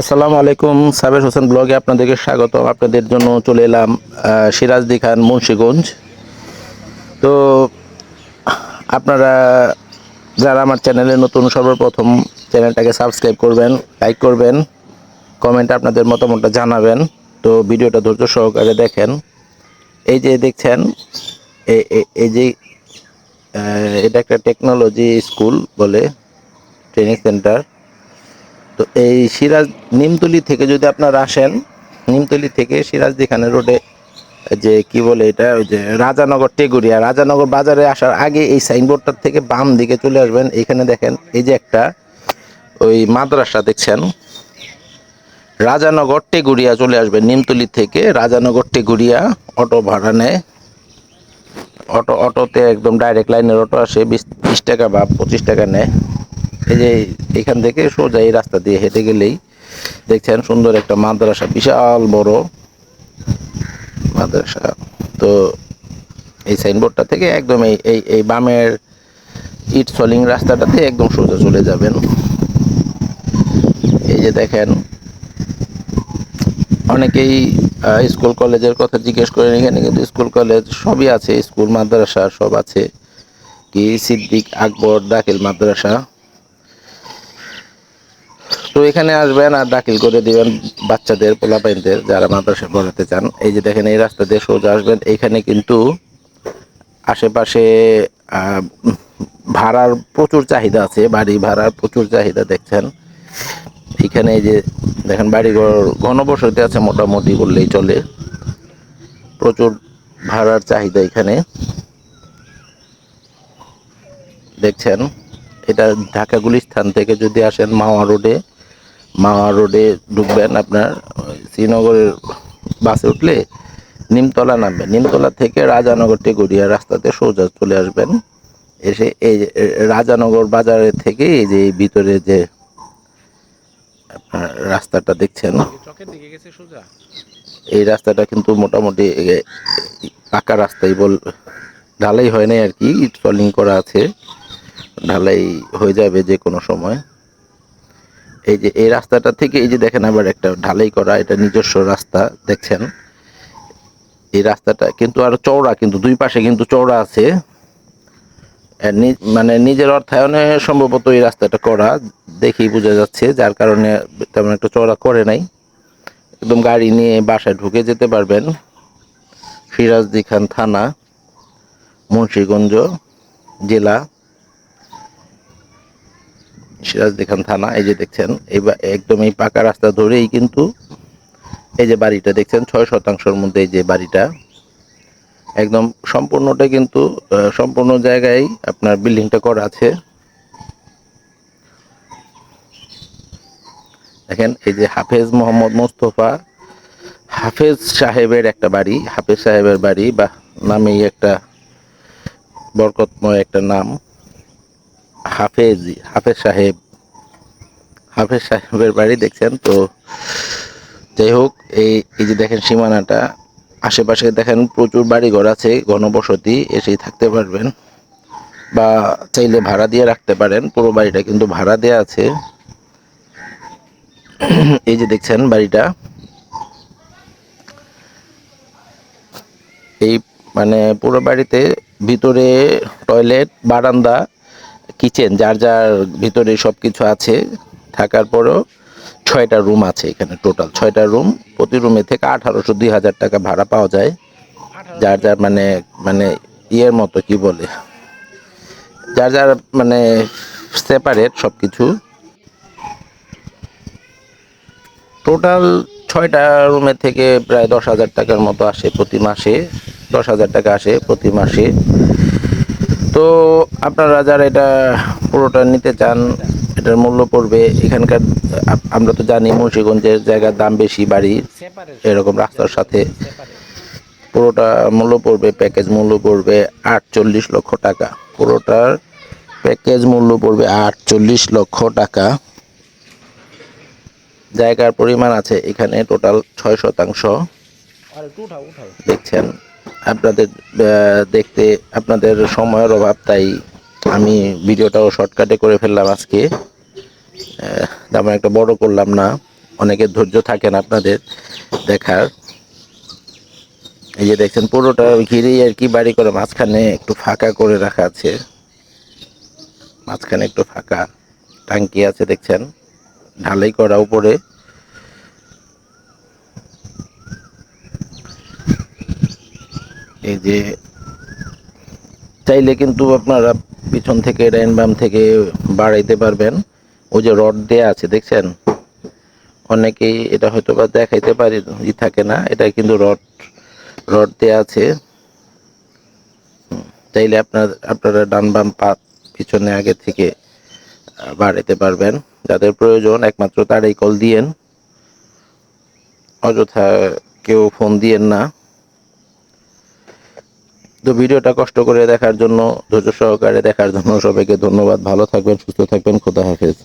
আসসালামু আলাইকুম সাবের হোসেন ব্লগে আপনাদেরকে স্বাগত আপনাদের জন্য চলে এলাম সিরাজদি খান মুন্সীগঞ্জ। তো, আপনারা যারা আমার চ্যানেলে নতুন, সর্বপ্রথম চ্যানেলটাকে সাবস্ক্রাইব করবেন, লাইক করবেন, কমেন্টে আপনাদের মতামতটা জানাবেন। তো, ভিডিওটা ধৈর্য সহকারে দেখেন। এই যে দেখছেন এই যে এটা একটা টেকনোলজি স্কুল বলে, ট্রেনিং সেন্টার। তো এই সিরাজ নিমতলি থেকে যদি আপনারা আসেন, নিমতলি থেকে সিরাজদি খানের রোডে যে কি বলে এটা, ওই যে রাজানগর টেগুরিয়া, রাজানগর বাজারে আসার আগে এই সাইনবোর্ডটার থেকে বাম দিকে চলে আসবেন। এখানে দেখেন এই যে একটা ওই মাদ্রাসা দেখছেন। রাজানগর টেগুরিয়া চলে আসবেন নিমতলি থেকে। রাজানগর টেগুরিয়া অটো ভাড়া নেয়। অটো, অটোতে একদম ডাইরেক্ট লাইনের অটো আসে বিশ টাকা বা পঁচিশ টাকা নেয়। এই যে এখান থেকে সোজা এই রাস্তা দিয়ে হেঁটে গেলেই দেখছেন সুন্দর একটা মাদ্রাসা, বিশাল বড় মাদ্রাসা। তো এই সাইনবোর্ডটা থেকে একদম এই এই এই বামের ইট সলিং রাস্তাটাতে একদম সোজা চলে যাবেন। এই যে দেখেন, অনেকেই স্কুল কলেজের কথা জিজ্ঞেস করেন এখানে, কিন্তু স্কুল কলেজ সবই আছে, স্কুল মাদ্রাসা সব আছে। কি সিদ্দিক আকবর দাখিল মাদ্রাসা। তো এখানে আসবেন আর দাখিল করে দিবেন বাচ্চাদের, পোলাপাইনদের যারা মাদ্রাসা পড়াতে চান। এই যে দেখেন, এই রাস্তা দিয়ে সোজা আসবেন। এখানে কিন্তু আশেপাশে ভাড়ার প্রচুর চাহিদা আছে, বাড়ি ভাড়ার প্রচুর চাহিদা দেখছেন। এখানে এই যে দেখেন, বাড়িঘর ঘনবসতি আছে মোটামুটি বললেই চলে। প্রচুর ভাড়ার চাহিদা এখানে। দেখছেন, এটা ঢাকা গুলিস্থান থেকে যদি আসেন মাওয়া রোডে মাওয়া রোডে ঢুকবেন আপনার শ্রীনগরের বাসে উঠলে নিমতলা নামবেন নিমতলা থেকে রাজানগর টেগুরিয়া রাস্তাতে সোজা চলে আসবেন এসে এই রাজানগর বাজারের থেকে এই যে ভিতরে যে আপনার রাস্তাটা দেখছেন এই রাস্তাটা কিন্তু মোটামুটি পাকা রাস্তাই বল ঢালাই হয় নাই আর কি ইট সলিং করা আছে ঢালাই হয়ে যাবে যে কোনো সময় এই যে, এই রাস্তাটা থেকে এই যে দেখেন আবার একটা ঢালাই করা, এটা নিজস্ব রাস্তা, দেখছেন? এই রাস্তাটা কিন্তু আরও চওড়া, কিন্তু দুই পাশে কিন্তু চওড়া আছে। মানে নিজের অর্থায়নে সম্ভবত এই রাস্তাটা করা, দেখেই বোঝা যাচ্ছে, যার কারণে তেমন একটা চওড়া করে নাই। একদম গাড়ি নিয়ে বাসায় ঢুকে যেতে পারবেন। সিরাজদি খান থানা, মুন্সীগঞ্জ জেলা। সিরাজদি খান থানা, এই যে দেখছেন এই একদম এই পাকা রাস্তা ধরেই কিন্তু এই যে বাড়িটা দেখছেন, ছয় শতাংশের মধ্যে এই যে বাড়িটা, একদম সম্পূর্ণটা কিন্তু সম্পূর্ণ জায়গায় আপনার বিল্ডিংটা করা আছে। দেখেন, এই যে হাফেজ মোহাম্মদ মোস্তফা, হাফেজ সাহেবের একটা বাড়ি, হাফেজ সাহেবের বাড়ি বা নামেই একটা বরকতময় একটা নাম। হাফেজ হাফেজ সাহেব, হাফেজ সাহেবের বাড়ি দেখছেন, তো যাই হোক, এই এই যে দেখেন সীমানাটা, আশেপাশে দেখেন প্রচুর বাড়ি ঘর আছে, ঘনবসতি, এসেই থাকতে পারবেন। বা চাইলে ভাড়া দিয়ে রাখতে পারেন, পুরো বাড়িটা কিন্তু ভাড়া দেওয়া আছে। এই যে দেখছেন বাড়িটা। এই মানে পুরো বাড়িতে ভিতরে টয়লেট বারান্দা কিচেন যার যার ভিতরে সব কিছু আছে থাকার পরেও ছয়টা রুম আছে এখানে টোটাল। ছয়টা রুম প্রতি রুমে থেকে আঠারোশো দুই হাজার টাকা ভাড়া পাওয়া যায়। যার যার মানে মানে ইয়ের মতো কি বলে? যার যার মানে সেপারেট সব কিছু টোটাল ছয়টা রুমের থেকে প্রায় দশ হাজার টাকার মতো আসে প্রতি মাসে। দশ হাজার টাকা আসে প্রতি মাসে। তো আপনারা যারা এটা পুরোটা নিতে চান এটার মূল্য পড়বে। এখানকার আমরা তো জানি মুন্সিগঞ্জের জায়গার দাম বেশি বাড়ি এরকম রাস্তার সাথে। পুরোটা মূল্য পড়বে প্যাকেজ মূল্য পড়বে আটচল্লিশ লক্ষ টাকা। পুরোটার প্যাকেজ মূল্য পড়বে আটচল্লিশ লক্ষ টাকা। জায়গার পরিমাণ আছে এখানে টোটাল ছয় শতাংশ। দেখছেন? আপনাদের দেখতে আপনাদের সময়ের অভাব, তাই আমি ভিডিওটাও শর্টকাটে করে ফেললাম আজকে। তেমন একটা বড় করলাম না। অনেকের ধৈর্য থাকেন আপনাদের দেখার। এই যে দেখছেন, পুরোটা ঘিরেই আর কি বাড়ি করে, মাঝখানে একটু ফাঁকা করে রাখা আছে। মাঝখানে একটু ফাঁকা, টাঙ্কি আছে, দেখছেন। ঢালাই করা উপরে। এই যে চাইলে কিন্তু আপনারা পিছন থেকে ডাইন বাম থেকে বাড়াইতে পারবেন। ওই যে রড দেয়া আছে, দেখছেন? অনেকেই এটা হয়তো বা দেখাইতে পারি থাকে না এটা কিন্তু রড রড দেয়া আছে। চাইলে আপনার, আপনারা ডান বাম পা পিছনে আগে থেকে বাড়াইতে পারবেন। যাদের প্রয়োজন, একমাত্র তারাই কল দিয়েন। অযথা কেউ ফোন দিয়েন না। তো ভিডিওটা কষ্ট করে দেখার জন্য, ধৈর্য সহকারে দেখার জন্য সবাইকে ধন্যবাদ। ভালো থাকবেন, সুস্থ থাকবেন, খোদা হাফেজ।